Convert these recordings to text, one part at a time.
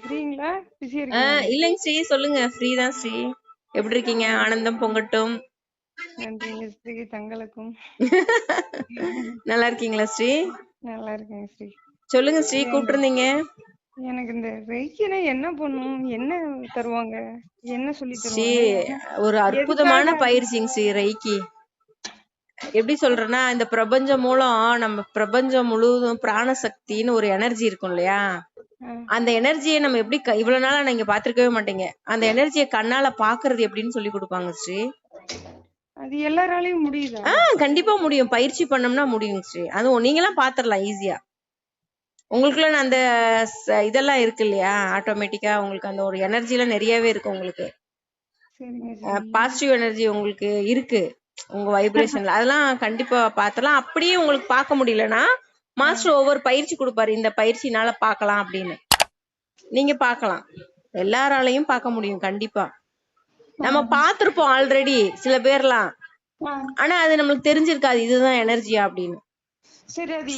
ஃப்ரீங்களா? பிஸியா ஆ, இருக்கீங்களா? இல்லைங்க ஸ்ரீ. சொல்லுங்க. ஃப்ரீ தான் ஸ்ரீ. எப்படி இருக்கீங்க? ஆனந்தம் பொங்கட்டும். நன்றிங்க ஸ்ரீ. தங்களுக்கும். நல்லா இருக்கீங்களா ஸ்ரீ? நல்லா இருக்கேங்க ஸ்ரீ. சொல்லுங்க ஸ்ரீ. கூப்பிட்டுருந்தீங்க. எனக்கு இந்த ரெய்க்கினா என்ன பண்ணும்? என்ன தருவாங்க? என்ன சொல்லி தருவாங்க? ஒரு அற்புதமான பயிற்சிங்க ஸ்ரீ ரைக்கி எப்படி சொல்றேன்னா இந்த பிரபஞ்சம் மூலம் நம்ம பிரபஞ்சம் முழுவதும் பிராணசக்தின்னு ஒரு எனர்ஜி இருக்கும் இல்லையா? அந்த எனர்ஜியை நம்ம எப்படி இவ்வளவு நாளா நீங்க பாத்திருக்கவே மாட்டீங்க. அந்த எனர்ஜியை கண்ணால பாக்குறது எப்படின்னு சொல்லி கொடுப்பாங்க ஸ்ரீ அது எல்லாராலையும் முடியுதா? ஆ கண்டிப்பா முடியும். பயிற்சி பண்ணோம்னா முடியும் ஸ்ரீ அதுவும் நீங்களாம் பாத்திரலாம் ஈஸியா உங்களுக்குள்ள அந்த இதெல்லாம் இருக்கு இல்லையா? ஆட்டோமேட்டிக்கா உங்களுக்கு அந்த ஒரு எனர்ஜி எல்லாம் நிறையவே இருக்கு உங்களுக்கு. பாசிட்டிவ் எனர்ஜி உங்களுக்கு இருக்கு. உங்க வைப்ரேஷன்ல அதெல்லாம் கண்டிப்பா பார்த்தலாம் அப்படியே உங்களுக்கு பார்க்க முடியலன்னா மாஸ்டர் ஒவ்வொரு பயிற்சி கொடுப்பாரு. இந்த பயிற்சினால பார்க்கலாம் அப்படின்னு. நீங்க பார்க்கலாம். எல்லாராலையும் பார்க்க முடியும். கண்டிப்பா. நம்ம பார்த்திருப்போம் ஆல்ரெடி சில பேர்லாம். ஆனா அது நம்மளுக்கு தெரிஞ்சிருக்காது. இதுதான் எனர்ஜியா அப்படின்னு. சரி அது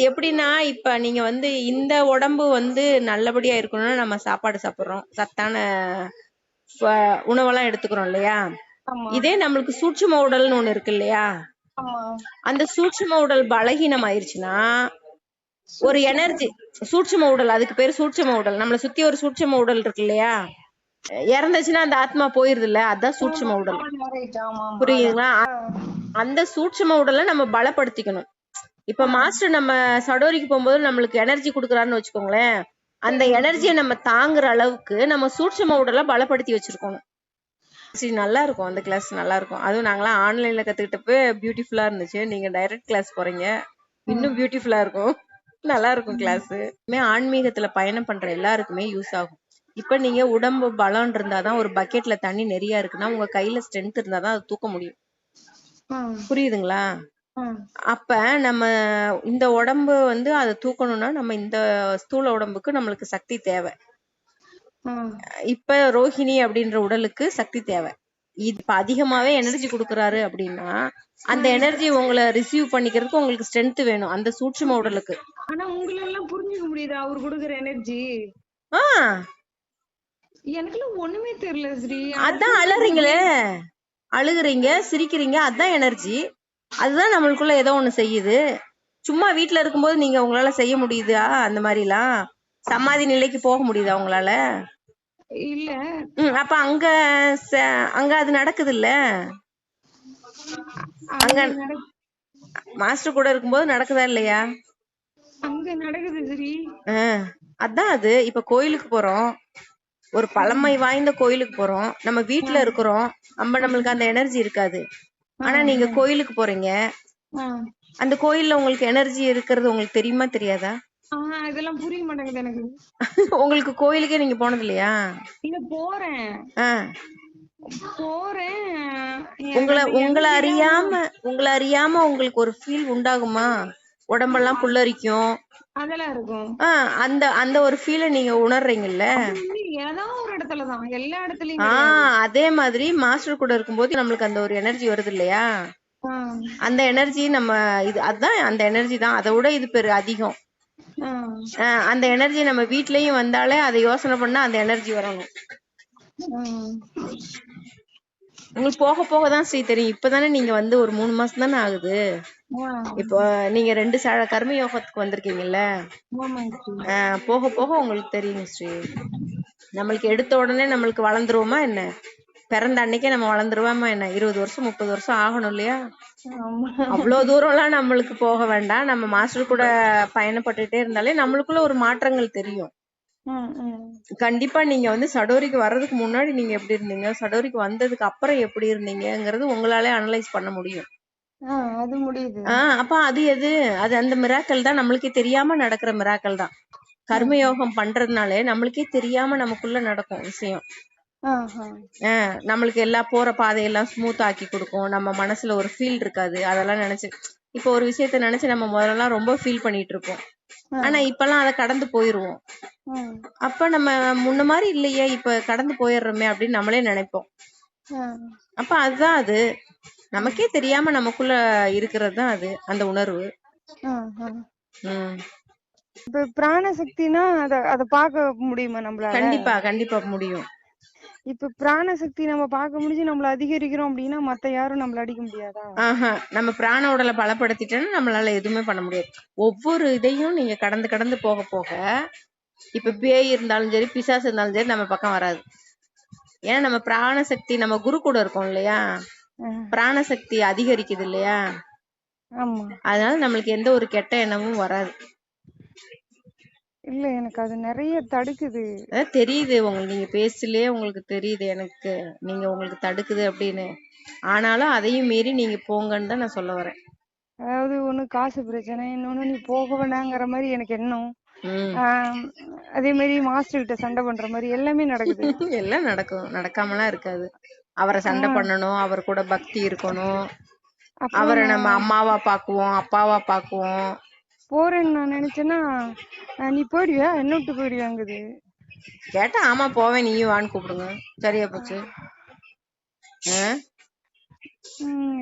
எதுக்கு எப்படின்னா இப்ப நீங்க வந்து இந்த உடம்பு வந்து நல்லபடியா இருக்கணும்னா நம்ம சாப்பாடு சாப்பிடுறோம். சத்தான உணவெல்லாம் எடுத்துக்கிறோம் இல்லையா? இதே நம்மளுக்கு சூட்சும உடல்னு ஒண்ணு இருக்கு இல்லையா? அந்த சூட்சும உடல் பலகீனம் ஆயிருச்சுன்னா ஒரு எனர்ஜி சூட்சும உடல் அதுக்கு பேரு சூட்சும உடல். நம்மள சுத்தி ஒரு சூட்சும உடல் இருக்கு இல்லையா இறந்துச்சுன்னா அந்த ஆத்மா போயிருது இல்ல அதான் சூட்சும உடல். புரியுதுங்களா? அந்த சூட்சும உடலை நம்ம பலப்படுத்திக்கணும். இப்ப மாஸ்டர் நம்ம சடோரிக்கு போகும்போது நம்மளுக்கு எனர்ஜி கொடுக்குறாருன்னு வச்சுக்கோங்களேன் அந்த எனர்ஜியை நம்ம தாங்குற அளவுக்கு நம்ம சூட்சும உடலை பலப்படுத்தி வச்சிருக்கணும். சரி நல்லா இருக்கும் அந்த கிளாஸ் நல்லா இருக்கும் அதுவும் நாங்களாம் ஆன்லைன்ல கத்துக்கிட்டப்ப பியூட்டிஃபுல்லா இருந்துச்சு. நீங்க டைரக்ட் கிளாஸ் போறீங்க. இன்னும் பியூட்டிஃபுல்லா இருக்கும். நல்லா இருக்கும் கிளாஸ் ஆன்மீகத்துல பயணம் பண்ற எல்லாருக்குமே யூஸ் ஆகும். இப்ப நீங்க உடம்பு பலம் இருந்தாதான் ஒரு பக்கெட்ல தண்ணி நிறைய இருக்குன்னா உங்க கையில ஸ்ட்ரென்த் இருந்தாதான் அதை தூக்க முடியும். புரியுதுங்களா? அப்ப நம்ம இந்த உடம்பு வந்து அதை தூக்கணும்னா நம்ம இந்த ஸ்தூல உடம்புக்கு நம்மளுக்கு சக்தி தேவை. இப்ப ரோஹிணி அப்படின்ற உடலுக்கு சக்தி தேவை. இது இப்ப அதிகமாவே எனர்ஜி கொடுக்கறாரு அப்படின்னா அந்த எனர்ஜி உங்களை ரிசீவ் பண்ணிக்கிறதுக்கு உங்களுக்கு ஸ்ட்ரென்த் வேணும் அந்த சூட்சும உடலுக்கு. ஆனா உங்களெல்லாம் புரிஞ்சுக்க முடியுதா? அவர் கொடுக்குற எனர்ஜி ஆ. எனக்குலாம் ஒண்ணுமே தெரியல ஸ்ரீ. அதான் அலறீங்களே. அழுகுறீங்க சிரிக்கிறீங்க அதான் எனர்ஜி அதுதான் நம்மளுக்குள்ள ஏதோ ஒண்ணு செய்யுது. சும்மா வீட்ல இருக்கும்போது நீங்க உங்களால செய்ய முடியுதா? அந்த மாதிரிலாம். சமாதி நிலைக்கு போக முடியுதா உங்களால? இல்ல. அப்ப அங்க அங்க அது நடக்குது இல்ல அங்க மாஸ்டர் கூட இருக்கும்போது நடக்குதா இல்லையா? அங்க நடக்குது ஆ, அதான் அது. இப்ப கோயிலுக்கு போறோம். ஒரு பழமை வாய்ந்த கோயிலுக்கு போறோம். நம்ம வீட்ல இருக்கிறோம். நம்ம நம்மளுக்கு அந்த எனர்ஜி இருக்காது. ஆனா நீங்க கோயிலுக்கு போறீங்க. அந்த கோயில்ல உங்களுக்கு எனர்ஜி இருக்கிறது உங்களுக்கு தெரியுமா தெரியாதா? இதெல்லாம் புரிய மாட்டேங்குது எனக்கு. உங்களுக்கு கோயிலுக்கே நீங்க போனது இல்லையா இல்ல போறேன். போறேன். உங்களை உங்களை அறியாம உங்களை அறியாம உங்களுக்கு ஒரு ஃபீல் உண்டாகுமா? உடம்பெல்லாம் புல்லரிக்கும். அதெல்லாம் இருக்கும். அந்த அந்த ஒரு ஃபீலை நீங்க உணர்றீங்கல்ல? ஏதோ ஒரு இடத்துலதான் எல்லா இடத்துலயும் ஆ அதே மாதிரி மாஸ்டர் கூட இருக்கும்போது நம்மளுக்கு அந்த ஒரு எனர்ஜி வருது இல்லையா? அந்த எனர்ஜி நம்ம இது அதான் அந்த எனர்ஜி தான். அதை விட இது பெரு அதிகம். அந்த எனர்ஜி நம்ம வீட்லயும் வந்தாலே அதை யோசனை பண்ணா அந்த எனர்ஜி வரணும். உங்களுக்கு போக போக தான் ஸ்ரீ தெரியும். இப்பதானே நீங்க வந்து ஒரு மூணு மாசம் தானே ஆகுது. இப்போ நீங்க ரெண்டு கர்ம யோகத்துக்கு வந்திருக்கீங்கல்ல? போக போக உங்களுக்கு தெரியும் ஸ்ரீ நம்மளுக்கு எடுத்த உடனே நம்மளுக்கு வளர்ந்துருவோமா என்ன? பிறந்த அன்னைக்கே நம்ம வளர்ந்துருவோமா என்ன? இருபது வருஷம் முப்பது வருஷம் ஆகணும் இல்லையா? அவ்வளவு தூரம்லாம் நம்மளுக்கு போக வேண்டாம். நம்ம மாஸ்டர் கூட பயணப்பட்டுட்டே இருந்தாலே நம்மளுக்குள்ள ஒரு மாற்றங்கள் தெரியும். கண்டிப்பா நீங்க வந்து சடோரிக்கு வர்றதுக்கு முன்னாடி நீங்க எப்படி இருந்தீங்க? சடோரிக்கு வந்ததுக்கு அப்புறம் எப்படி இருந்தீங்கங்கிறது உங்களாலே அனலைஸ் பண்ண முடியும். அது முடியுது. ஆஹ் அப்ப அது எது? அது அந்த மிராக்கள் தான். நம்மளுக்கே தெரியாம நடக்கிற மிராக்கள் தான். கர்மயோகம் பண்றதுனாலே நம்மளுக்கே தெரியாம நமக்குள்ள நடக்கும் விஷயம். நம்மளுக்கு எல்லா போற பாதையெல்லாம் ஸ்மூத் ஆக்கி கொடுக்கும். நம்ம மனசுல ஒரு ஃபீல் இருக்காது. அதெல்லாம் நினைச்சு இப்போ ஒரு விஷயத்த நினைச்சு நம்ம முதல்லலாம் ரொம்ப ஃபீல் பண்ணிட்டு இருப்போம். ஆனா இப்பெல்லாம் அதை கடந்து போயிருவோம். அப்ப நம்ம முன்ன மாதிரி இல்லையே இப்ப கடந்து போயிடுறோமே அப்படின்னு நம்மளே நினைப்போம். அப்ப அதுதான் அது. நமக்கே தெரியாம நமக்குள்ள இருக்கிறது தான் அது அந்த உணர்வு. இப்ப பிராண சக்தினா அத அத பார்க்க முடியுமா நம்மளால? கண்டிப்பா கண்டிப்பா முடியும். இப்ப பிராண சக்தி நம்ம பார்க்க முடிஞ்சு நம்மள அதிகரிக்கிறோம் அப்படின்னா மத்த யாரும் நம்மள அடிக்க முடியாதா? ஆஹா நம்ம பிராண உடலை பலப்படுத்திட்டோம்னா நம்மளால எதுவுமே பண்ண முடியாது. ஒவ்வொரு இதையும் நீங்க கடந்து கடந்து போக போக இப்ப பேய் இருந்தாலும் சரி பிசாசு இருந்தாலும் சரி நம்ம பக்கம் வராது. ஏன்னா நம்ம பிராண சக்தி நம்ம குரு கூட இருக்கோம் இல்லையா? பிராண சக்தி அதிகரிக்குது இல்லையா? ஆமா. அதனால நம்மளுக்கு எந்த ஒரு கெட்ட எண்ணமும் வராது. இல்ல எனக்கு அது நிறைய தடுக்குது. அதான் தெரியுது. உங்களுக்கு நீங்க பேசலையே உங்களுக்கு தெரியுது. எனக்கு நீங்க உங்களுக்கு தடுக்குது அப்படின்னு. ஆனாலும் அதையும் மீறி நீங்க போங்கன்னு தான் நான் சொல்ல வரேன். அதாவது ஒண்ணு காசு பிரச்சனை இன்னொன்னு நீ போக வேணாங்கிற மாதிரி எனக்கு எண்ணம். ம். அதே மாதிரி மாஸ்டர் கிட்ட சண்டை பண்ற மாதிரி எல்லாமே நடக்குது. எல்லாம் நடக்கும். நடக்காமலாம் இருக்காது. அவரை சண்டை பண்ணணும். அவர் கூட பக்தி இருக்கணும். அப்புறம் அவரை நம்ம அம்மாவா பாக்குவோம் அப்பாவா பாக்குவோம் போறேன்னு நான் நினைச்சேன்னா நீ போயிடுவியா? என்ன விட்டு போயிடுவியாங்குது கேட்டா ஆமா போவேன். நீயும் வான்னு கூப்பிடுங்க. சரியா போச்சு.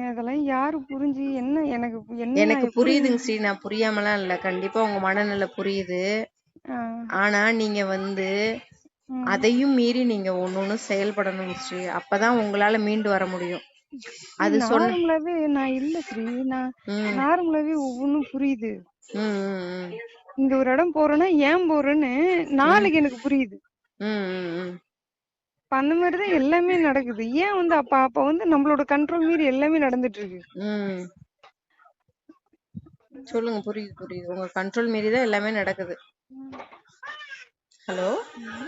அதெல்லாம் யாரு புரிஞ்சு? என்ன எனக்கு என்ன எனக்கு புரியுதுங்க ஸ்ரீ. நான் புரியாமலாம் இல்ல. கண்டிப்பா உங்க மனநிலை புரியுது. ஆனா நீங்க வந்து அதையும் மீறி நீங்க ஒண்ணு செயல்படணும் ஸ்ரீ. அப்பதான் உங்களால மீண்டு வர முடியும். அது நார்மலாவே நான் இல்ல ஸ்ரீ. நான் நார்மலாவே ஒவ்வொன்றும் புரியுது. ம் ம், ம். இந்த ஒரு இடம் போறேன்னா ஏன் போறேன்னு நாளைக்கு எனக்கு புரியுது. ம், ம், ம். இப்ப அந்த மாதிரிதான் எல்லாமே நடக்குது. ஏன் வந்து அப்ப அப்ப வந்து நம்மளோட கண்ட்ரோல் மீறி எல்லாமே நடந்துட்டு இருக்கு ம். சொல்லுங்க புரியுது புரியுது. உங்க கண்ட்ரோல் மீறி தான் எல்லாமே நடக்குது. ஹலோ?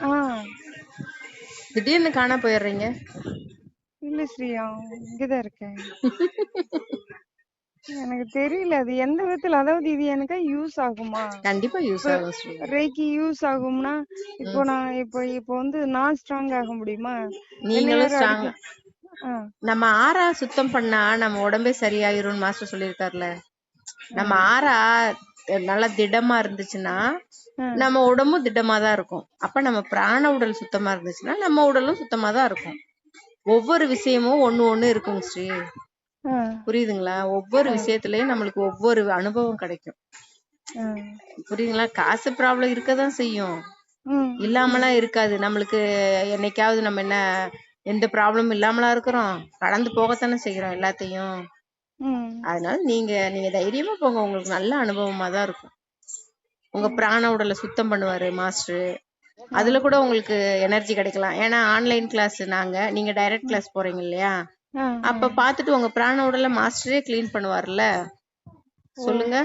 ஆஹ் திடீர்னு காணா போயிடுறீங்க. இல்ல ஸ்ரீ இங்கதான் இருக்கேன். எனக்கு தெரியல. அது எந்த விதத்துல? அதாவது இது எனக்கு யூஸ் ஆகுமா? கண்டிப்பா யூஸ் ஆகும் ரேக்கி யூஸ் ஆகும்னா இப்போ நான் இப்போ இப்போ வந்து நான் ஸ்ட்ராங் ஆக முடியுமா? நீங்களும் ஸ்ட்ராங் நம்ம ஆறா சுத்தம் பண்ணா நம்ம உடம்பே சரியாயிரும்னு மாஸ்டர் சொல்லியிருக்காருல. நம்ம ஆறா நல்லா திடமா இருந்துச்சுன்னா. நம்ம உடம்பும் திடமா தான் இருக்கும். அப்ப நம்ம பிராண உடல் சுத்தமா இருந்துச்சுன்னா நம்ம உடலும் சுத்தமா தான் இருக்கும். ஒவ்வொரு விஷயமும் ஒண்ணு ஒண்ணு இருக்குங்க ஸ்ரீ. புரியுதுங்களா? ஒவ்வொரு விஷயத்துலயும் நம்மளுக்கு ஒவ்வொரு அனுபவம் கிடைக்கும். புரியுதுங்களா? காசு ப்ராப்ளம் இருக்கதான் செய்யும். இல்லாமலாம் இருக்காது. நம்மளுக்கு என்னைக்காவது நம்ம என்ன எந்த ப்ராப்ளமும் இல்லாமலா இருக்கிறோம். கடந்து போகத்தானே செய்யறோம் எல்லாத்தையும். அதனால நீங்க நீங்க தைரியமா போங்க. உங்களுக்கு நல்ல அனுபவமா தான் இருக்கும். உங்க பிராண உடலை சுத்தம் பண்ணுவாரு மாஸ்டர். அதுல கூட உங்களுக்கு எனர்ஜி கிடைக்கலாம். ஏன்னா ஆன்லைன் கிளாஸ் நாங்க நீங்க டைரக்ட் கிளாஸ் போறீங்க இல்லையா? அப்ப பாத்துட்டு உங்க பிராண உடலை மாஸ்டரே க்ளீன் பண்ணுவார்ல? சொல்லுங்க.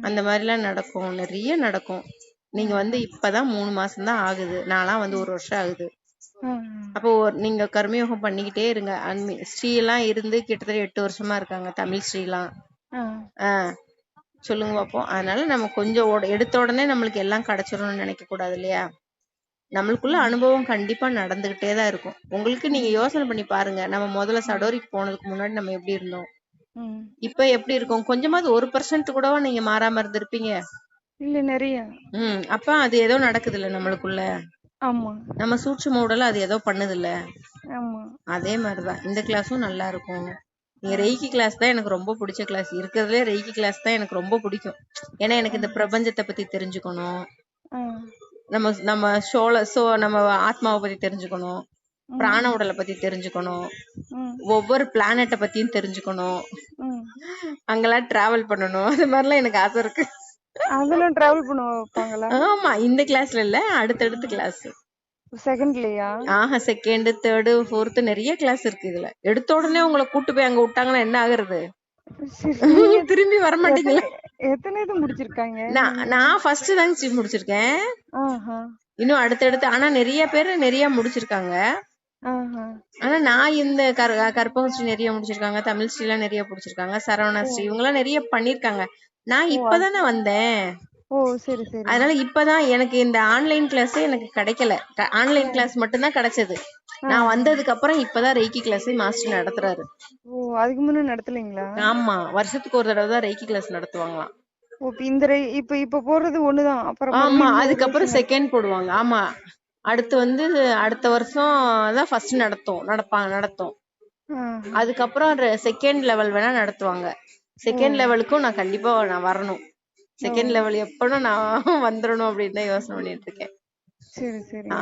அந்த மாதிரிலாம் நடக்கும் நிறைய நடக்கும். நீங்க வந்து இப்பதான் மூணு மாசம் தான் ஆகுது. நான்லாம் வந்து ஒரு வருஷம் ஆகுது. அப்போ நீங்க கர்மயோகம் பண்ணிக்கிட்டே இருங்க. அன்மி ஸ்ரீ எல்லாம் இருந்து கிட்டத்தட்ட எட்டு வருஷமா இருக்காங்க தமிழ் ஸ்ரீலாம். ஆ. ஆ. சொல்லுங்க பாப்போம். அதனால நம்ம கொஞ்சம் எடுத்த உடனே நம்மளுக்கு எல்லாம் கிடைச்சிரும்னு நினைக்க கூடாது இல்லையா? நம்மளுக்குள்ள அனுபவம் கண்டிப்பா நடந்துகிட்டே தான் இருக்கும். உங்களுக்கு நீங்க யோசனை பண்ணி பாருங்க. நம்ம முதல்ல சடோரிக்கு போனதுக்கு முன்னாடி நம்ம எப்படி இருந்தோம்? இப்ப எப்படி இருக்கோம்? கொஞ்சமாவது ஒரு பர்சன்ட் கூடவா நீங்க மாறாம இருந்திருப்பீங்க? இல்ல நிறைய. ம். அப்ப அது ஏதோ நடக்குது இல்ல நம்மளுக்குள்ள? ஆமா. நம்ம சூட்சும உடல அது ஏதோ பண்ணுது இல்ல ஆமா. அதே மாதிரிதான். இந்த கிளாஸும் நல்லா இருக்கும். நீங்க ரெய்கி கிளாஸ் தான் எனக்கு ரொம்ப பிடிச்ச கிளாஸ் இருக்கிறதுலே ரெய்கி கிளாஸ் தான் எனக்கு ரொம்ப பிடிக்கும். ஏன்னா எனக்கு இந்த பிரபஞ்சத்தை பத்தி தெரிஞ்சுக்கணும். நம்ம நம்ம சோழ சோ நம்ம ஆத்மாவை பத்தி தெரிஞ்சுக்கணும். பிராண உடலை பத்தி தெரிஞ்சுக்கணும். ஒவ்வொரு பிளானட்டை பத்தியும் தெரிஞ்சுக்கணும். அங்கெல்லாம் டிராவல் பண்ணணும். அது மாதிரிலாம் எனக்கு ஆசை இருக்கு. அதெல்லாம் டிராவல் பண்ண வைப்பாங்களா? ஆமா இந்த கிளாஸ்ல இல்ல. அடுத்தடுத்த கிளாஸ் செகண்ட்லயா ஆஹா செகண்ட் தேர்டு ஃபோர்த் நிறைய கிளாஸ் இருக்கு இதுல. எடுத்த உடனே உங்களை கூட்டு போய் அங்க விட்டாங்கன்னா என்ன ஆகுறது? திரும்பி வர மாட்டீங்களா? எத்தனை இது முடிச்சிருக்காங்க? நான் நான் ஃபர்ஸ்ட் தாங்க சீஃப் முடிச்சிருக்கேன். இன்னும் அடுத்தடுத்து ஆனா நிறைய பேர் நிறைய முடிச்சிருக்காங்க. ஆனா நான் இந்த கர் கற்பகம் ஸ்ரீ நிறைய முடிச்சிருக்காங்க தமிழ் ஸ்ரீலாம் நிறைய முடிச்சிருக்காங்க சரவணா ஸ்ரீ இவங்கெல்லாம் நிறைய பண்ணிருக்காங்க. நான் இப்பதானே வந்தேன். ஓ சரி சரி. அதனால இப்பதான் எனக்கு இந்த ஆன்லைன் கிளாஸே எனக்கு கிடைக்கல. ஆன்லைன் கிளாஸ் மட்டும்தான் கிடைச்சது. நான் வந்ததுக்கு அப்புறம் இப்பதான் ரெய்கி கிளாஸே மாஸ்டர் நடத்துறாரு. ஓ அதுக்கு முன்ன நடத்தலைங்களா? ஆமா வருஷத்துக்கு ஒரு தடவை தான் ரெய்கி கிளாஸ் நடத்துவாங்களாம் இந்த இப்ப இப்ப போறது ஒண்ணுதான் அப்புறம் ஆமா அதுக்கப்புறம் செகண்ட் போடுவாங்க. ஆமா அடுத்து வந்து அடுத்த வருஷம் தான் ஃபர்ஸ்ட் நடத்தும் நடப்பாங்க நடத்தும். அதுக்கப்புறம் செகண்ட் லெவல் வேணா நடத்துவாங்க. செகண்ட் லெவலுக்கும் நான் கண்டிப்பா நான் வரணும். செகண்ட் லெவல் எப்பனா நான் வந்துடணும் அப்படின்னு தான் யோசனை பண்ணிட்டு இருக்கேன்.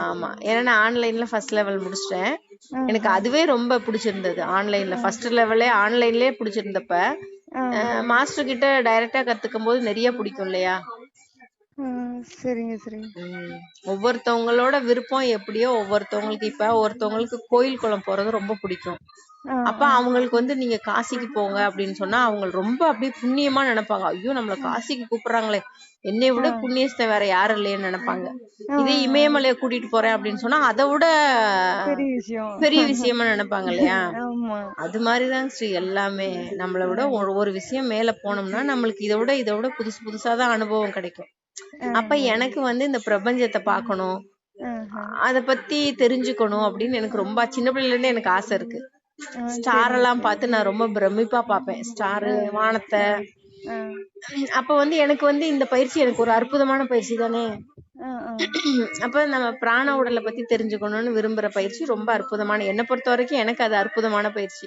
ஆமா. ஏன்னா நான் ஆன்லைன்ல ஃபர்ஸ்ட் லெவல் முடிச்சிட்டேன். எனக்கு அதுவே ரொம்ப பிடிச்சிருந்தது ஆன்லைன்ல. ஃபர்ஸ்ட் லெவலே ஆன்லைன்லயே பிடிச்சிருந்தப்ப மாஸ்டர் கிட்ட டைரக்டா கத்துக்கும் போது நிறைய பிடிக்கும் இல்லையா? ஆ, சரிங்க சரிங்க. ஒவ்வொருத்தவங்களோட விருப்பம் எப்படியோ ஒவ்வொருத்தவங்களுக்கு இப்ப ஒருத்தவங்களுக்கு கோயில் குளம் போறது ரொம்ப பிடிக்கும். ஆ, அப்ப அவங்களுக்கு வந்து நீங்க காசிக்கு போங்க அப்படின்னு சொன்னா அவங்க ரொம்ப அப்படியே புண்ணியமா நினைப்பாங்க. ஐயோ நம்மள காசிக்கு கூப்பிடுறாங்களே. என்னை விட புண்ணியஸ்த வேற யாரும் இல்லையேன்னு நினைப்பாங்க. இதே இமயமலையை கூட்டிட்டு போறேன் அப்படின்னு சொன்னா அதை விட பெரிய விஷயம். பெரிய விஷயமா நினைப்பாங்க இல்லையா? ஆமா. அது மாதிரிதான் ஸ்ரீ எல்லாமே. நம்மளை விட ஒரு ஒரு விஷயம் மேல போனோம்னா நம்மளுக்கு இதை விட இதை விட புதுசு புதுசாதான் அனுபவம் கிடைக்கும். அப்ப எனக்கு வந்து இந்த பிரபஞ்சத்தை பார்க்கணும் ஆஹா. அத பத்தி தெரிஞ்சுக்கணும் அப்படின்னு எனக்கு ரொம்ப சின்ன பிள்ளைல இருந்தே எனக்கு ஆசை இருக்கு. ஸ்டார் எல்லாம் பார்த்து நான் ரொம்ப பிரமிப்பா பார்ப்பேன். ஸ்டாரு வானத்தை. அப்ப வந்து எனக்கு வந்து இந்த பயிற்சி எனக்கு ஒரு அற்புதமான பயிற்சி தானே. அப்ப நம்ம பிராண உடலை பத்தி தெரிஞ்சுக்கணும்னு விரும்புற பயிற்சி ரொம்ப அற்புதமான என்னை பொறுத்த வரைக்கும் எனக்கு அது அற்புதமான பயிற்சி.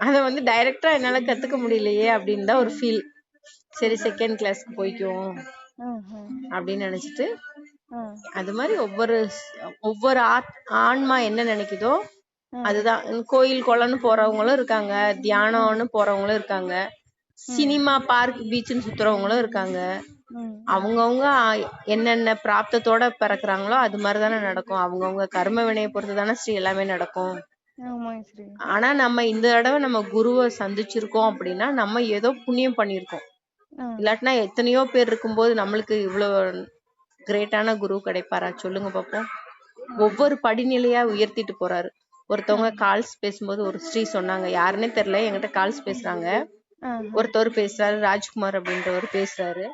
அத வந்து டைரக்டா என்னால கத்துக்க முடியலையே அப்படின்னு தான் ஒரு ஃபீல் சரி செகண்ட் கிளாஸ்க்கு போய்க்குவோம். அப்படின்னு நினைச்சிட்டு அது மாதிரி ஒவ்வொரு ஒவ்வொரு ஆத்- ஆன்மா என்ன நினைக்குதோ. அதுதான். கோயில் குளம்னு போறவங்களும் இருக்காங்க. தியானம்னு போறவங்களும் இருக்காங்க. சினிமா பார்க் பீச்னு சுத்துறவங்களும் இருக்காங்க. அவங்கவுங்க என்னென்ன பிராப்தத்தோட பிறக்குறாங்களோ அது மாதிரி தானே நடக்கும். அவங்கவுங்க கர்ம வினையை பொறுத்து தானே ஸ்ரீ எல்லாமே நடக்கும். ஆனா நம்ம இந்த தடவை நம்ம குருவை சந்திச்சிருக்கோம் அப்படின்னா நம்ம ஏதோ புண்ணியம் பண்ணியிருக்கோம். ஆ, இல்லாட்டினா எத்தனையோ பேர் இருக்கும்போது நம்மளுக்கு இவ்வளவு கிரேட்டான குரு கிடைப்பாரா? சொல்லுங்க பாப்போம். ஒவ்வொரு படிநிலையா உயர்த்திட்டு போறாரு. ஒருத்தவங்க கால்ஸ் பேசும்போது ஒரு ஸ்ரீ சொன்னாங்க. யாருன்னே தெரியல. என்கிட்ட கால்ஸ் பேசுறாங்க. ஒருத்தவர் பேசுறாரு. ராஜ்குமார் அப்படின்றவர் பேசுறாரு.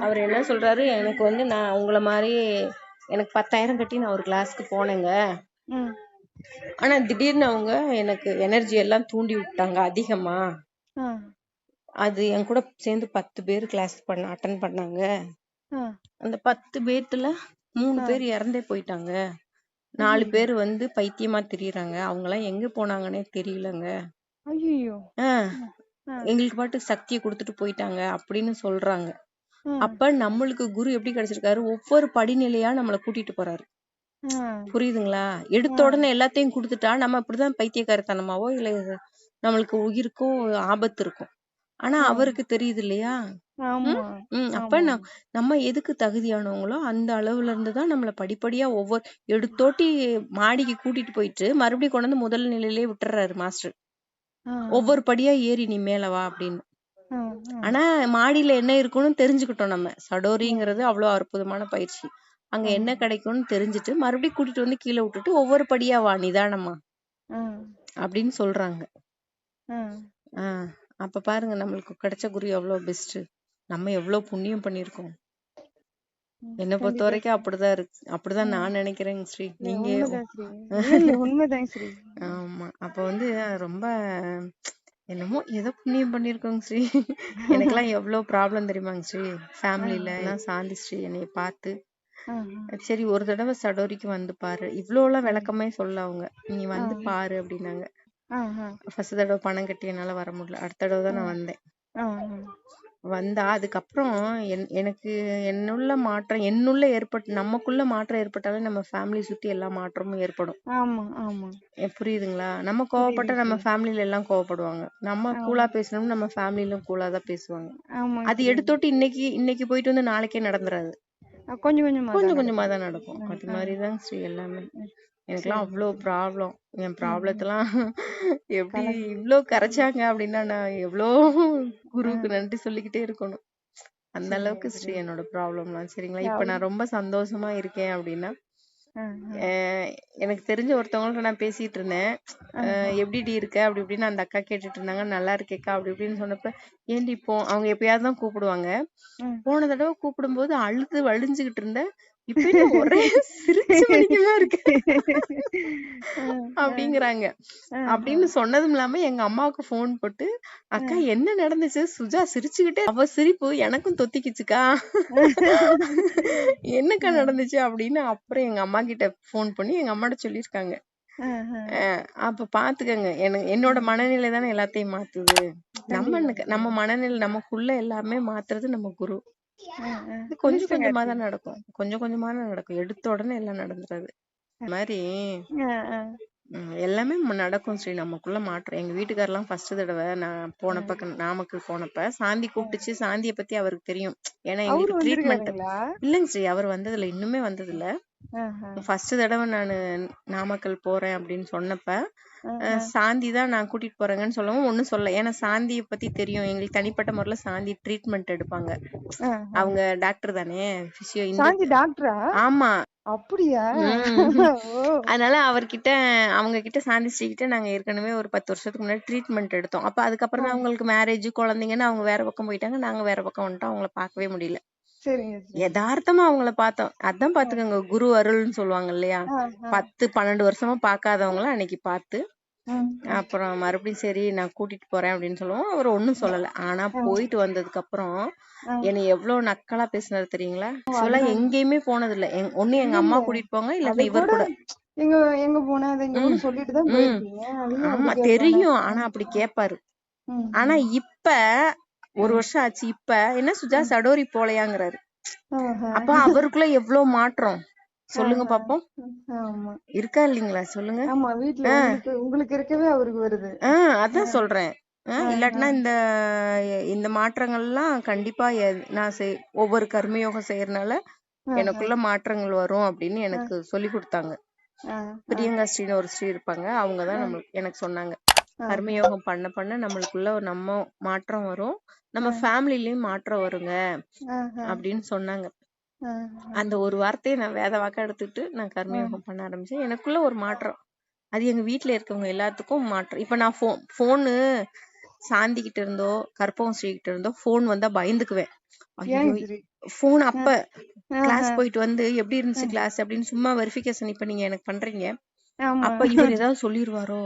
அவர் என்ன சொல்றாரு? எனக்கு வந்து நான் உங்களை மாதிரி எனக்கு பத்தாயிரம் கட்டி நான் ஒரு கிளாஸ்க்கு போனேங்க. ஆனா திடீர்னு அவங்க எனக்கு எனர்ஜி எல்லாம் தூண்டி விட்டாங்க அதிகமா. அது என் கூட சேர்ந்து பத்து பேர் கிளாஸ் பண்ண அட்டன் பண்ணாங்க. அந்த பத்து பேர்த்துல மூணு பேர் இறந்தே போயிட்டாங்க. நாலு பேர் வந்து பைத்தியமா திரியறாங்க. அவங்க எல்லாம் எங்க போனாங்கன்னே தெரியலங்க. எங்களுக்கு பாட்டுக்கு சக்தியை கொடுத்துட்டு போயிட்டாங்க அப்படின்னு சொல்றாங்க. அப்ப நம்மளுக்கு குரு எப்படி கிடைச்சிருக்காரு? ஒவ்வொரு படிநிலையா நம்மள கூட்டிட்டு போறாரு. புரியுதுங்களா? எடுத்த உடனே எல்லாத்தையும் கொடுத்துட்டா நம்ம இப்படிதான் பைத்தியக்காரத்தனமாவோ இல்ல நம்மளுக்கு உயிருக்கும் ஆபத்து இருக்கும். ஆனா அவருக்கு தெரியுது இல்லையா அப்ப நம்- நம்ம எதுக்கு தகுதியானவங்களோ அந்த அளவுல இருந்து தான் நம்மள படிப்படியா ஒவ்வொரு எடுத்தோட்டி மாடிக்கு கூட்டிட்டு போயிட்டு மறுபடியும் கொண்டு வந்து முதல் நிலையிலே விட்டுறாரு மாஸ்டர். ஒவ்வொரு படியா ஏறி நீ மேல வா அப்படின்னு. ஆனா மாடியில என்ன இருக்கும்னு தெரிஞ்சுக்கிட்டோம் நம்ம. சடோரிங்கிறது அவ்வளவு அற்புதமான பயிற்சி. அங்க என்ன கிடைக்கும்னு தெரிஞ்சுட்டு மறுபடியும் கூட்டிட்டு வந்து கீழே விட்டுட்டு ஒவ்வொரு படியா வா நிதானமா. அப்படின்னு சொல்றாங்க. ஆஹ் அப்ப பாருங்க நம்மளுக்கு கிடைச்ச குரு எவ்வளவு பெஸ்ட் நம்ம எவ்வளவு புண்ணியம் பண்ணிருக்கோம் என்னை பொறுத்த வரைக்கும் அப்படிதான் இருக்கு. அப்படிதான் நான் நினைக்கிறேங்க ஸ்ரீ. நீங்க உண்மைதான் ஸ்ரீ. ஆமா. அப்ப வந்து ரொம்ப என்னமோ ஏதோ புண்ணியம் பண்ணிருக்கோங்க ஸ்ரீ. எனக்கெல்லாம் எவ்வளவு ப்ராப்ளம் தெரியுமாங்க ஸ்ரீ? ஃபேமிலில எல்லாம் சாந்தி ஸ்ரீ என்னைய பார்த்து. சரி ஒரு தடவை சடோரிக்கு வந்து பாரு. இவ்ளோ எல்லாம் விளக்கமே சொல்ல அவங்க. நீ வந்து பாரு அப்படின்னாங்க. ஆ, ஆ, ஃபர்ஸ்ட் தடவை பணம் கட்டி என்னால வர முடியல. அடுத்த தடவை தான் நான் வந்தேன். ஆ, ஆ. வந்தா அதுக்கப்புறம் என்- எனக்கு என்னுள்ள மாற்றம் என்னுள்ள ஏற்பட்டு நமக்குள்ள மாற்றம் ஏற்பட்டாலே நம்ம ஃபேமிலி சுத்தி எல்லா மாற்றமும் ஏற்படும். ஆமா ஆமா. எ- புரியுதுங்களா? நம்ம கோவப்பட்டா நம்ம ஃபேமிலில எல்லாம் கோவப்படுவாங்க. நம்ம கூலா பேசணும்னு நம்ம ஃபேமிலிலும் கூலா தான் பேசுவாங்க. அது எடுத்தோட்டு இன்னைக்கு இன்னைக்கு போயிட்டு வந்து நாளைக்கே நடந்துராது. ஆ, கொஞ்சம் கொஞ்சமா கொஞ்சம் கொஞ்சமா தான் நடக்கும். அது மாதிரிதான் ஸ்ரீ எல்லாமே. எனக்கெல்லாம் அவ்வளோ ப்ராப்ளம். என் ப்ராப்ளத்தெல்லாம் எப்படி இவ்ளோ கரைச்சாங்க அப்படின்னா நான் எவ்வளோ குருவுக்கு நன்றி சொல்லிக்கிட்டே இருக்கணும். அந்த அளவுக்கு ஸ்ரீ என்னோட ப்ராப்ளம்லாம். சரிங்களா? இப்ப நான் ரொம்ப சந்தோஷமா இருக்கேன் அப்படின்னா அஹ் எனக்கு தெரிஞ்ச ஒருத்தவங்கள்ட்ட நான் பேசிட்டு இருந்தேன் அஹ் எப்படிடி இருக்க? அப்படி இப்படின்னு அந்த அக்கா கேட்டுட்டு இருந்தாங்க நல்லா இருக்கேக்கா. அப்படி இப்படின்னு சொன்னப்ப ஏன்டி இப்போ? அவங்க எப்பயாவது தான் கூப்பிடுவாங்க. ம். போன தடவை கூப்பிடும்போது அழுது வழிஞ்சுகிட்டு இருந்த இப்ப ஒரே சிரிச்ச இருக்கு. அப்படிங்கிறாங்க. அப்படின்னு சொன்னதும் இல்லாம எங்க அம்மாவுக்கு ஃபோன் போட்டு அக்கா என்ன நடந்துச்சு? சுஜா சிரிச்சுக்கிட்டே அவ சிரிப்பு எனக்கும் தொத்திக்கிச்சுக்கா. என்னக்கா நடந்துச்சு? அப்படின்னு அப்புறம் எங்க அம்மா கிட்ட ஃபோன் பண்ணி எங்க அம்மாட்ட சொல்லியிருக்காங்க. அப்ப பாத்துக்கங்க. என்னோட மனநிலை தானே எல்லாத்தையும் மாத்துது. நம்ம நம்ம மனநிலை நமக்குள்ள எல்லாமே மாத்துறது நம்ம குரு. கொஞ்சம் புரிச்சுட்டேங்க கொஞ்சமா தான் நடக்கும். கொஞ்சம் கொஞ்சமா தான் நடக்கும். எடுத்த உடனே எல்லாம் நடந்துராது. மாதிரி. ம், எல்லாமே ம- நடக்கும் ஸ்ரீ. நமக்குள்ள மாற்றம். எங்க வீட்டுக்காரெல்லாம் ஃபர்ஸ்ட் தடவை நான் போனப்ப க- நாமக்கல் போனப்ப சாந்தி கூப்பிட்டுச்சு. சாந்திய பத்தி அவருக்கு தெரியும். ஏன்னா அவரு எங்களுக்கு ட்ரீட்மெண்ட் வந்திருக்காருங்களா? இல்லைங்க ஸ்ரீ. அவர் வந்ததில்ல. இன்னுமே வந்ததில்ல. ஆஹா, ஃபர்ஸ்ட் தடவை நான் நாமக்கல் போறேன் அப்படின்னு சொன்னப்ப சாந்தி தான் நான் கூட்டிட்டு போறேங்கன்னு சொல்லவும் ஒண்ணும் சொல்ல ஏன்னா சாந்தியை பத்தி தெரியும். எங்களுக்கு தனிப்பட்ட முறையில சாந்தி ட்ரீட்மெண்ட் எடுப்பாங்க. அவங்க டாக்டர் தானே? பிசியோ சாந்தி டாக்டரா ஆமா. அப்படியா? அதனால அவர்கிட்ட அவங்க கிட்ட சாந்தி ஸ்ரீ கிட்ட நாங்க ஏற்கனவே ஒரு பத்து வருஷத்துக்கு முன்னாடி ட்ரீட்மெண்ட் எடுத்தோம். அப்ப அதுக்கப்புறம் அவங்களுக்கு மேரேஜ் குழந்தைங்கன்னு அவங்க வேற பக்கம் போயிட்டாங்க. நாங்க வேற பக்கம் வந்துட்டோம். அவங்கள பார்க்கவே முடியல. யதார்த்தமா அவங்கள பார்த்தோம். அதான் பாத்துக்கோங்க குரு அருள்னு சொல்லுவாங்க இல்லையா. பத்து பன்னெண்டு வருஷமா பார்க்காதவங்கள அன்னைக்கு பார்த்து அப்புறம் மறுபடியும் சரி நான் கூட்டிட்டு போறேன் அப்படின்னு சொல்லுவோம். அவர் ஒண்ணும் சொல்லல. ஆனா போயிட்டு வந்ததுக்கு அப்புறம். என்னை எவ்வளவு நக்கலா பேசினாரு தெரியுங்களா? ஆக்சுவலா எங்கேயுமே போனது இல்ல ஒண்ணு எங்க அம்மா கூட்டிட்டு போங்க இல்லன்னா இவர் கூட ஆமா தெரியும். ஆனா அப்படி கேப்பாரு ஆனா இப்ப ஒரு வருஷம் ஆச்சு. இப்ப என்ன சுஜா சடோரி போலையாங்கிறாரு. அப்ப அவருக்குள்ள எவ்வளவு மாற்றம்? சொல்லுங்க பாப்போம். இருக்கா இல்லீங்களா? சொல்லுங்க. ஆமா வீட்ல உங்களுக்கு இருக்கவே அவருக்கு வருது. ஆஹ் அதான் சொல்றேன். இல்லாட்டினா இந்த இந்த மாற்றங்கள்லாம் கண்டிப்பா நான் செய்- ஒவ்வொரு கர்மயோகம் செய்யறதுனால எனக்குள்ள மாற்றங்கள் வரும் அப்படின்னு எனக்கு சொல்லி கொடுத்தாங்க. பிரியங்கா ஸ்ரீன்னு ஒரு ஸ்ரீ இருப்பாங்க. அவங்க தான் நம்மளுக்கு எனக்கு சொன்னாங்க. கர்மயோகம் பண்ண பண்ண நம்மளுக்குள்ள ஒரு நம்ம மாற்றம் வரும். நம்ம ஃபேமிலிலயும் மாற்றம் வருங்க அப்படின்னு சொன்னாங்க. அந்த ஒரு வார்த்தையை நான் வேத வாக்கா எடுத்துட்டு நான் கர்மயோகம் பண்ண ஆரம்பிச்சேன். எனக்குள்ள ஒரு மாற்றம். அது எங்க வீட்ல இருக்கவங்க எல்லாத்துக்கும் மாற்றம். இப்ப நான் போ போனு சாந்தி கிட்ட இருந்தோ கற்பகம் ஸ்ரீ கிட்ட இருந்தோ போன் வந்தா பயந்துக்குவேன் போன் அப்ப கிளாஸ் போயிட்டு வந்து எப்படி இருந்துச்சு கிளாஸ் அப்படின்னு சும்மா வெரிஃபிகேஷன் இப்ப நீங்க எனக்கு பண்றீங்க. அப்ப இவர் ஏதாவது சொல்லிருவாரோ?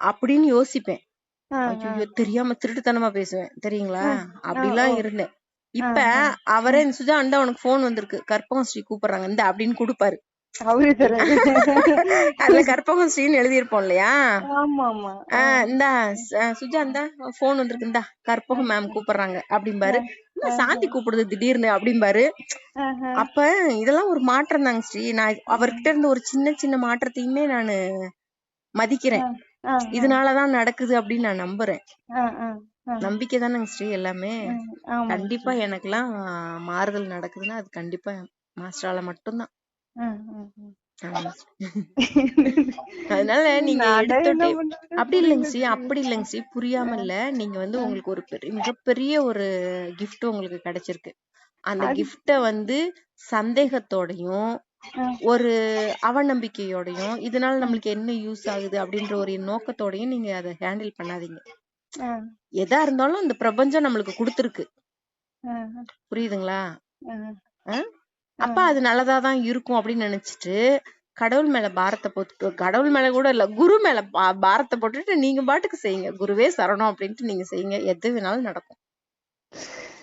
அப்படின்னு யோசிப்பேன். ஐயோ தெரியாம திருட்டுத்தனமா பேசுவேன். தெரியுங்களா? அப்படிலாம் இருந்தேன். இப்ப அவரே சுஜா அந்த உனக்கு போன் வந்திருக்கு. கற்பகம் ஸ்ரீ கூப்பிடுறாங்க. இந்த அப்படின்னு கொடுப்பாரு. அதுல கற்பகம் ஸ்ரீன்னு எழுதியிருப்போம் இல்லையா? இந்தா சுஜா இந்தா போன் வந்திருக்கு. இந்தா கற்பகம் மேம் கூப்பிடுறாங்க அப்படிம்பாரு. சாந்தி கூப்பிடுது திடீர்னு அப்படிம்பாரு. அப்ப இதெல்லாம் ஒரு மாற்றம் தாங்க ஸ்ரீ. நான் அவர்கிட்ட இருந்து ஒரு சின்ன சின்ன மாற்றத்தையுமே நானு மதிக்கிறேன். இதனாலதான் நடக்குது அப்படின்னு நான் நம்புறேன். நம்பிக்கை தானங்க ஸ்ரீ எல்லாமே. கண்டிப்பா எனக்கெல்லாம் மாறுதல் நடக்குதுன்னா அது கண்டிப்பா மாஸ்டரால மட்டும்தான். அதனால நீங்க? அப்படி இல்லைங்க ஸ்ரீ அப்படி இல்லைங்க ஸ்ரீ புரியாம இல்ல நீங்க வந்து உங்களுக்கு ஒரு பெரிய மிகப்பெரிய ஒரு gift உங்களுக்கு கிடைச்சிருக்கு. அந்த கிஃப்ட வந்து சந்தேகத்தோடையும். ஒரு அவநம்பிக்கையோடையும் இதனால நம்மளுக்கு என்ன யூஸ் ஆகுது அப்படின்ற ஒரு நோக்கத்தோடையும் நீங்க அதை ஹேண்டில் பண்ணாதீங்க. ஆ, எதா இருந்தாலும் இந்த பிரபஞ்சம் நம்மளுக்கு கொடுத்துருக்கு. ஆ, புரியுதுங்களா? ஆ. ஆ? அப்ப அது நல்லதாதான் இருக்கும் அப்படின்னு நினைச்சிட்டு கடவுள் மேல பாரத்தை போட்டுட்டு கடவுள் மேல கூட இல்ல குரு மேல பா- பாரத்தை போட்டுட்டு நீங்க பாட்டுக்கு செய்யுங்க. குருவே சரணம் அப்படின்ட்டு நீங்க செய்யுங்க. எது வேணாலும் நடக்கும்.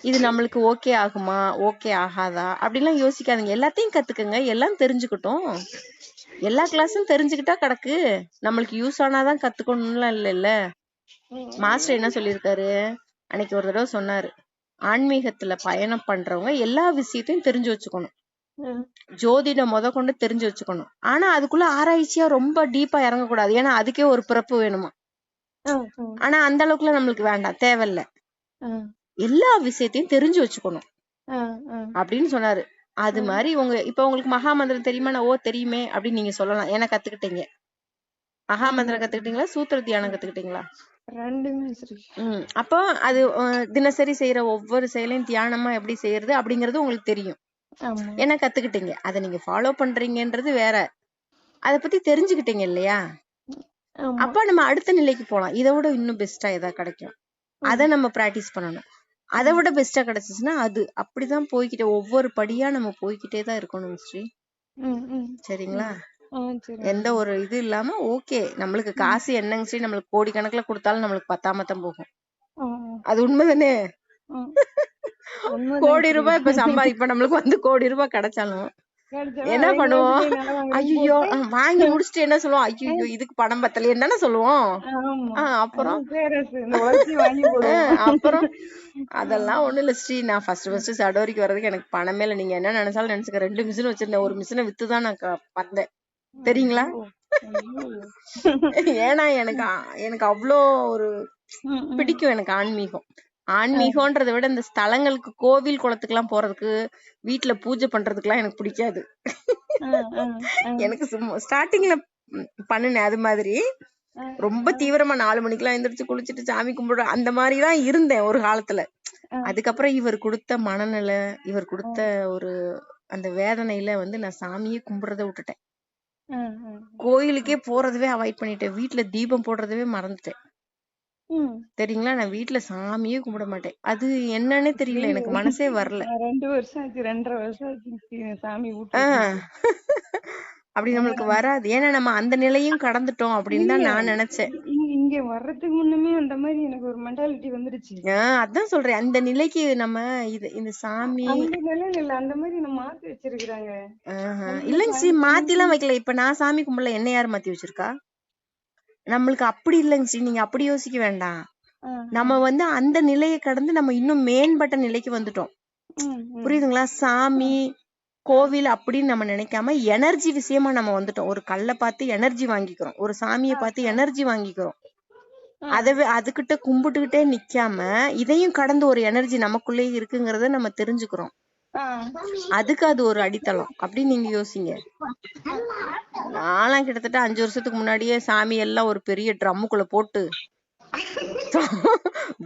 இது நம்மளுக்கு ஓகே ஆகுமா? ஓகே ஆகாதா? அப்படிலாம் யோசிக்காதீங்க. எல்லாத்தையும் கத்துக்கங்க. எல்லாம் தெரிஞ்சுக்கிட்டோம். எல்லா கிளாஸும் தெரிஞ்சுக்கிட்டா கிடக்கு. நம்மளுக்கு யூஸ் ஆனாதான் கத்துக்கணும்லாம் இல்ல இல்ல. மாஸ்டர் என்ன சொல்லியிருக்காரு? அன்னைக்கு ஒரு தடவை சொன்னாரு. ஆன்மீகத்துல பயணம் பண்றவங்க எல்லா விஷயத்தையும் தெரிஞ்சு வச்சுக்கணும். ம். ஜோதிடம் முத கொண்டு தெரிஞ்சு வச்சுக்கணும். ஆனா அதுக்குள்ள ஆராய்ச்சியா ரொம்ப டீப்பா இறங்கக்கூடாது. ஏன்னா அதுக்கே ஒரு பிறப்பு வேணுமா? ஆனா அந்த அளவுக்குலாம் நம்மளுக்கு வேண்டாம். தேவையில்ல. எல்லா விஷயத்தையும் தெரிஞ்சு வச்சுக்கணும். அப்படின்னு சொன்னாரு. அது மாதிரி உங்க இப்ப உங்களுக்கு மகாமந்திரம் தெரியுமா? நான் ஓ தெரியுமே அப்படின்னு நீங்க சொல்லலாம். ஏன்னா கத்துக்கிட்டீங்க. மகாமந்திரம் கத்துக்கிட்டீங்களா? சூத்திர தியானம் கத்துக்கிட்டீங்களா? ரெண்டுமே அப்போ அது தினசரி செய்யற ஒவ்வொரு செயலையும் தியானமா எப்படி செய்யறது அப்படிங்கறது உங்களுக்கு தெரியும். ஏன்னா கத்துக்கிட்டீங்க. அதை நீங்க ஃபாலோ பண்றீங்கன்றது வேற. அத பத்தி தெரிஞ்சுக்கிட்டீங்க இல்லையா? அப்ப நம்ம அடுத்த நிலைக்கு போலாம். இதை விட இன்னும் பெஸ்டா ஏதாவது கிடைக்கும். அத நம்ம பிராக்டிஸ் பண்ணணும். அதை விட பெஸ்டா கிடைச்சிச்சுன்னா அது. அப்படிதான் போய்கிட்டே ஒவ்வொரு படியா நம்ம போய்கிட்டே தான் இருக்கணும் ஸ்ரீ ம், ம். சரிங்களா? ஆ, எந்த ஒரு இது இல்லாம ஓகே நம்மளுக்கு காசு என்னங்க ஸ்ரீ நம்மளுக்கு கோடி கணக்குல கொடுத்தாலும் நம்மளுக்கு பத்தாம தான் போகும். ஆ, ஆ, அது உண்மைதானே? ஆ. உண்மைதான் கோடி. ரூபாய் இப்ப சம்பா இப்ப நம்மளுக்கு வந்து கோடி ரூபாய் கிடைச்சாலும் என்ன பண்ணுவோம்? ஐயோ வாங்கி முடிச்சுட்டு என்ன சொல்லுவோம்? ஐயோ இதுக்கு பணம் பத்தலையேன்னு தானே சொல்லுவோம்? அப்புறம்? அப்புறம்? அதெல்லாம் ஒண்ணும் இல்ல ஸ்ரீ. நான் ஃபர்ஸ்ட் ஃபர்ஸ்ட் சடோரிக்கு வர்றதுக்கு எனக்கு பணமே இல்ல. நீங்க என்ன நினைச்சாலும் நினைச்சுக்க. ரெண்டு மிஷின் வச்சிருந்தேன். ஒரு மிஷினை வித்து தான் நான் வந்தேன். தெரியுங்களா? ஏன்னா எனக்கு எனக்கு அவ்வளோ ஒரு. பிடிக்கும் எனக்கு ஆன்மீகம். ஆன்மீகம்ன்றதை விட இந்த ஸ்தலங்களுக்கு கோவில் குளத்துக்குலாம் போறதுக்கு வீட்ல பூஜை பண்றதுக்குலாம் எனக்கு பிடிக்காது. எனக்கு சும்மா ஸ்டார்டிங்ல பண்ணுனேன் அது மாதிரி. ரொம்ப தீவிரமா நாலு மணிக்கெல்லாம் எந்திரிச்சு குளிச்சுட்டு சாமி கும்பிடுற அந்த மாதிரி தான் இருந்தேன் ஒரு காலத்துல. அதுக்கப்புறம் இவர் கொடுத்த மனநிலை இவர் கொடுத்த ஒரு அந்த வேதனையில வந்து நான் சாமியே கும்பிடுறத விட்டுட்டேன். கோயிலுக்கே போறதவே அவாய்ட் பண்ணிட்டேன். வீட்ல தீபம் போடுறதவே மறந்துட்டேன். ம். தெரியுங்களா? நான் வீட்ல சாமியே கும்பிட மாட்டேன். அது என்னன்னே தெரியல. எனக்கு மனசே வரல. நான் ரெண்டு வருஷம் ஆச்சு. ரெண்டரை வருஷம் ஆச்சு சி- சாமி அப்படி நம்மளுக்கு வராது. ஏன்னா நம்ம அந்த நிலையும் கடந்துட்டோம் அப்படின்னு தான் நான் நினைச்சேன். இங்க இங்க வர்றதுக்கு முன்னமே அந்த மாதிரி எனக்கு ஒரு மென்டாலிட்டி வந்துருச்சு. அதான் சொல்றேன். அந்த நிலைக்கு நம்ம இது இந்த சாமி அந்த நிலையில இல்ல. அந்த மாதிரி நம்ம மாத்தி வச்சிருக்கிறாங்க? ஆஹா. இல்லைங்க ஸ்ரீ மாத்தி எல்லாம் வைக்கல. இப்ப நான் சாமி கும்பிடல. என்ன யார் மாத்தி வச்சிருக்கா? நம்மளுக்கு அப்படி இல்லைங்க ஸ்ரீ நீங்க அப்படி யோசிக்க வேண்டாம். நம்ம வந்து அந்த நிலையை கடந்து நம்ம இன்னும் மேம்பட்ட நிலைக்கு வந்துட்டோம். புரியுதுங்களா? சாமி கோவில் அப்படின்னு நம்ம நினைக்காம எனர்ஜி விஷயமா நம்ம வந்துட்டோம். ஒரு கல்லை பார்த்து எனர்ஜி வாங்கிக்கிறோம். ஒரு சாமியை பார்த்து எனர்ஜி வாங்கிக்கிறோம். அதவே அதுகிட்ட கும்பிட்டுக்கிட்டே நிக்காம இதையும் கடந்து ஒரு எனர்ஜி நமக்குள்ளேயே இருக்குங்கிறத நம்ம தெரிஞ்சுக்கிறோம். அதுக்கு அது ஒரு அடித்தளம். அப்படி நீங்க யோசிங்க. நான்லாம் கிட்டத்தட்ட அஞ்சு வருஷத்துக்கு முன்னாடியே சாமி எல்லாம் ஒரு பெரிய ட்ரம்முக்குள்ள போட்டு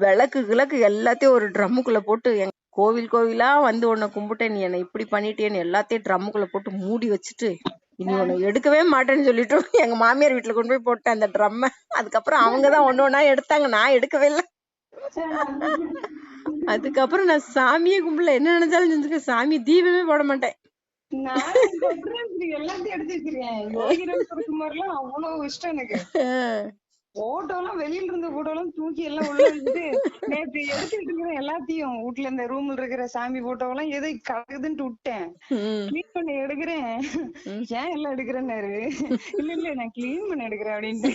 விளக்கு கிழக்கு எல்லாத்தையும் ஒரு ட்ரம்முக்குள்ள போட்டு எங்க கோவில் கோவிலா வந்து உன்னை கும்பிட்டேன் நீ என்னை இப்படி பண்ணிட்டேன்னு எல்லாத்தையும் ட்ரம்முக்குள்ள போட்டு மூடி வச்சுட்டு இனி உன்னை எடுக்கவே மாட்டேன்னு சொல்லிட்டு எங்க மாமியார் வீட்டுல கொண்டு போய் போட்டேன் அந்த ட்ரம்ம. அதுக்கப்புறம் அவங்கதான் ஒண்ணு ஒண்ணா எடுத்தாங்க. நான் எடுக்கவே இல்லை. அதுக்கப்புறம் நான் சாமியே கும்பிடல. என்ன நினைச்சாலும் செஞ்சுக்க சாமி தீபமே போட மாட்டேன். எல்லாத்தையும் எடுத்து வச்சிருக்கேன். அவ்வளவு இஷ்டம் எனக்கு. ஆஹ் போட்டோ எல்லாம் வெளியில இருந்த போட்டோ எல்லாம் தூக்கி எல்லாம் உள்ள வச்சுட்டு நேத்து எடுத்துட்டு இருக்கிற எல்லாத்தையும் வீட்ல இந்த ரூம்ல இருக்கிற சாமி போட்டோ எல்லாம் எதை கலக்குதுன்ட்டு விட்டேன். கிளீன் பண்ணி எடுக்கிறேன். ஏன் எல்லாம் எடுக்கிறேன்னாரு? இல்ல இல்ல நான் கிளீன் பண்ணி எடுக்கிறேன் அப்படின்ட்டு.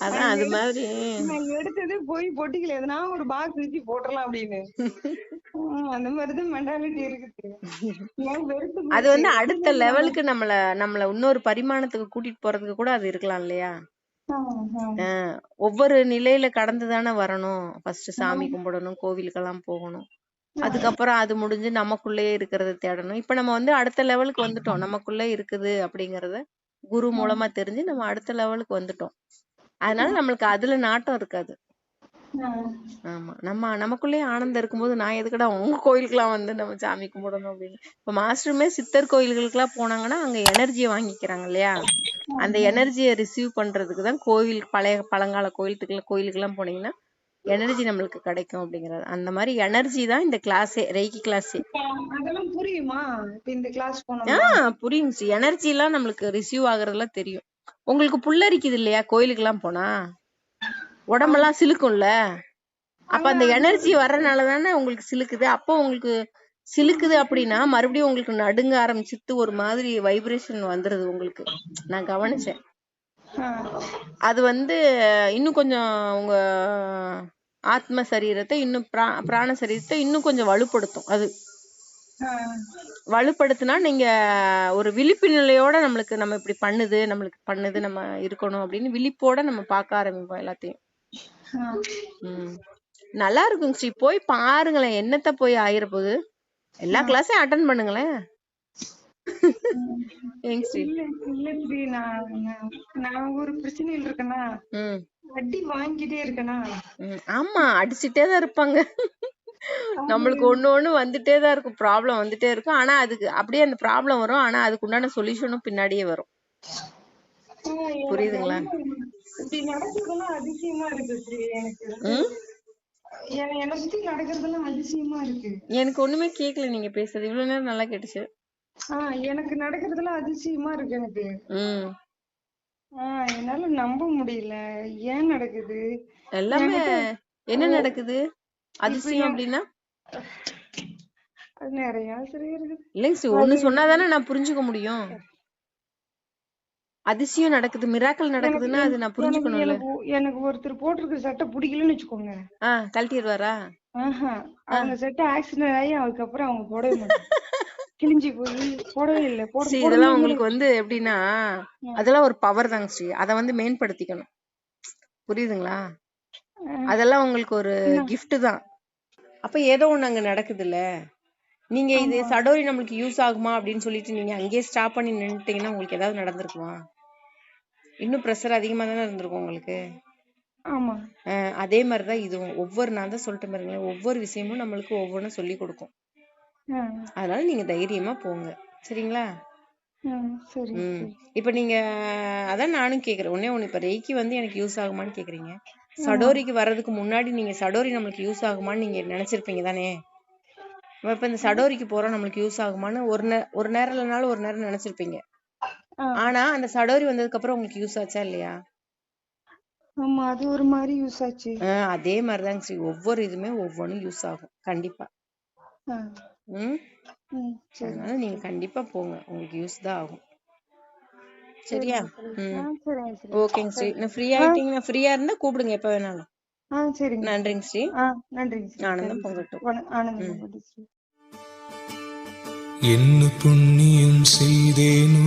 அதான் அது மாதிரி. நான் எடுத்தது போய் பொட்டிக்கல. எதுனா ஒரு பாக்ஸ் வச்சு போட்டுறலாம் அப்படின்னு. அந்த மாதிரிதான் மென்டாலிட்டி இருக்குது. அது வந்து அடுத்த லெவலுக்கு நம்மள நம்மள இன்னொரு பரிமாணத்துக்கு கூட்டிட்டு போறதுக்கு கூட அது இருக்கலாம் இல்லையா? ஒவ்வொரு நிலையில கடந்து தானே வரணும். ஃபர்ஸ்ட் சாமி கும்பிடணும் கோவிலுக்கெல்லாம் போகணும். அதுக்கப்புறம் அது முடிஞ்சு நமக்குள்ளேயே இருக்கிறத தேடணும். இப்ப நம்ம வந்து அடுத்த லெவலுக்கு வந்துட்டோம். நமக்குள்ளே இருக்குது அப்படிங்கறத குரு மூலமா தெரிஞ்சு நம்ம அடுத்த லெவலுக்கு வந்துட்டோம். அதனால நம்மளுக்கு அதுல நாட்டம் இருக்காது. ஆமா. நம்ம நமக்குள்ளேயே ஆனந்தம் இருக்கும்போது நான் எதுக்குடா உங்க கோயிலுக்குலாம் வந்து நம்ம சாமி கும்பிடணும் அப்படின்னு. இப்ப மாஸ்டருமே சித்தர் கோயில்களுக்குலாம் போனாங்கன்னா அங்க எனர்ஜியை வாங்கிக்கிறாங்க இல்லையா? அந்த எனர்ஜியை ரிசீவ் பண்றதுக்கு தான் கோவில் பழைய பழங்கால கோயிலுக்கு கோயிலுக்குலாம் போனீங்கன்னா எனர்ஜி நம்மளுக்கு கிடைக்கும் அப்படிங்கறது. அந்த மாதிரி எனர்ஜி தான் இந்த கிளாஸே ரெய்கி கிளாஸே அதெல்லாம் புரியுமா? இந்த கிளாஸ் ஆஹ் புரியுங்க எனர்ஜி எல்லாம் நம்மளுக்கு ரிசீவ் ஆகுறதெல்லாம் தெரியும். உங்களுக்கு புல்லரிக்குது இல்லையா கோயிலுக்குலாம் போனா? உடம்பெல்லாம் சிலுக்கும்ல? அப்ப அந்த எனர்ஜி வர்றதுனால தானே உங்களுக்கு சிலுக்குது. அப்போ உங்களுக்கு சிலுக்குது அப்படின்னா மறுபடியும் உங்களுக்கு நடுங்க ஆரம்பிச்சிட்டு ஒரு மாதிரி வைப்ரேஷன் வந்துருது உங்களுக்கு. நான் கவனிச்சேன். அது வந்து இன்னும் கொஞ்சம் உங்க ஆத்ம சரீரத்தை இன்னும் பிரா- பிராண சரீரத்தை இன்னும் கொஞ்சம் வலுப்படுத்தும். அது வலுப்படுத்தினா நீங்க ஒரு விழிப்பு நிலையோட நம்மளுக்கு நம்ம இப்படி பண்ணுது நம்மளுக்கு பண்ணுது நம்ம இருக்கணும் அப்படின்னு விழிப்போட நம்ம பார்க்க ஆரம்பிப்போம் எல்லாத்தையும். நல்லா இருக்கும் ஸ்ரீ. போய் பாருங்களேன் என்னத்த போய் ஆயிர போகுது எல்லா கிளாஸையும் அட்டன் பண்ணுங்களேன். வாங்கிட்டே இருக்கேனா? ம். ஆமா அடிச்சுட்டே தான் இருப்பாங்க. நம்மளுக்கு ஒண்ணு ஒண்ணு வந்துட்டே தான் இருக்கும். ப்ராப்ளம் வந்துட்டே இருக்கும். ஆனா அதுக்கு அப்படியே அந்த ப்ராப்ளம் வரும். ஆனா அதுக்கு உண்டான சொல்யூஷனும் பின்னாடியே வரும். புரியுதுங்களா? என்னை சுத்தி நடக்கிறதெல்லாம் அதிசயமா இருக்கு. எனக்கு ஒண்ணுமே கேக்கல நீங்க பேசுறது. இவ்வளவு நேரம் நல்லா கேட்டுச்சு. ஆஹ் எனக்கு நடக்கிறதெல்லாம் அதிசயமா இருக்கு எனக்கு. ஆஹ் என்னால நம்ப முடியல. ஏன் நடக்குது? எல்லாமே என்ன நடக்குது? அதிசயம் அப்படின்னா? அது நிறைய சரி இருக்குது இல்லைங்க ஒண்ணு சொன்னாதானே நான் புரிஞ்சுக்க முடியும். அதிசயம் நடக்குது மிராக்கல் நடக்குதுன்னா அது நான் எனக்கு புரிஞ்சுக்கணும்ல. எனக்கு ஒருத்தர் போட்டிருக்கிற சட்டை பிடிக்கலன்னு வச்சுக்கோங்க. ஆ கழட்டிடுவாரா? ஆஹா அவங்க சட்டை ஆக்சிடென்ட் ஆகி அதுக்கப்புறம் அவங்க போடவே மாட்டாங்க. கிழிஞ்சு போய் போடவே இல்லை போட இதெல்லாம் உங்களுக்கு வந்து எப்படின்னா அதெல்லாம் ஒரு பவர் தாங்க ஸ்ரீ. அத வந்து மேம்படுத்திக்கணும். புரியுதுங்களா? அதெல்லாம் உங்களுக்கு ஒரு gift தான். அப்ப ஏதோ ஒண்ணு அங்க நடக்குதுல்ல. நீங்க இது சடோரி நம்மளுக்கு யூஸ் ஆகுமா அப்படின்னு சொல்லிட்டு நீங்க அங்கேயே ஸ்டாப் பண்ணி நின்னுட்டீங்கன்னா உங்களுக்கு ஏதாவது நடந்திருக்குமா? இன்னும் ப்ரெஷர் அதிகமா தானே இருந்திருக்கும் உங்களுக்கு? ஆமா. அதே மாதிரிதான் இதுவும். ஒவ்வொரு நான் தான் சொல்லிட்டு பாருங்களேன். ஒவ்வொரு விஷயமும் நம்மளுக்கு ஒவ்வொன்றும் சொல்லி கொடுக்கும். அதனால நீங்க தைரியமா போங்க. சரிங்களா. இப்ப நீங்க அதான் நானும் கேக்குறேன் ஒண்ணே ஒண்ணு இப்ப ரெய்க்கு வந்து எனக்கு யூஸ் ஆகுமான்னு கேக்குறீங்க சடோரிக்கு வர்றதுக்கு முன்னாடி நீங்க சடோரி நம்மளுக்கு யூஸ் ஆகுமான்னு நீங்க நினைச்சிருப்பீங்க தானே? இப்ப இந்த சடோரிக்கு போறோம் நம்மளுக்கு யூஸ் ஆகுமான்னு ஒரு நே ஒரு நேரம் இல்லைனாலும் ஒரு நேரம் நினைச்சிருப்பீங்க. ஆனா அந்த சடோரி வந்ததுக்கு அப்புறம் உங்களுக்கு யூஸ் ஆச்சா இல்லையா? ஆமா அது ஒரு மாதிரி யூஸ் ஆச்சு. ஆஹ் அதே மாதிரிதாங்க ஸ்ரீ ஒவ்வொரு இதுமே ஒவ்வொன்றும் யூஸ் ஆகும் கண்டிப்பா. ம்? அதனால நீங்க கண்டிப்பா போங்க உங்களுக்கு யூஸ் தான் ஆகும். சரியா? ம். ஓகேங்க ஸ்ரீ நான் ஃப்ரீ ஆயிட்டீங்கன்னா ஃப்ரீயா இருந்தா கூப்பிடுங்க எப்ப வேணாலும். ஆ சரிங்க நன்றிங்க ஸ்ரீ ஆ நன்றிங்க சரி ஆனந்தம் பொங்கட்டும். ஆனந்தம். என்ன புண்ணியம் செய்தேனோ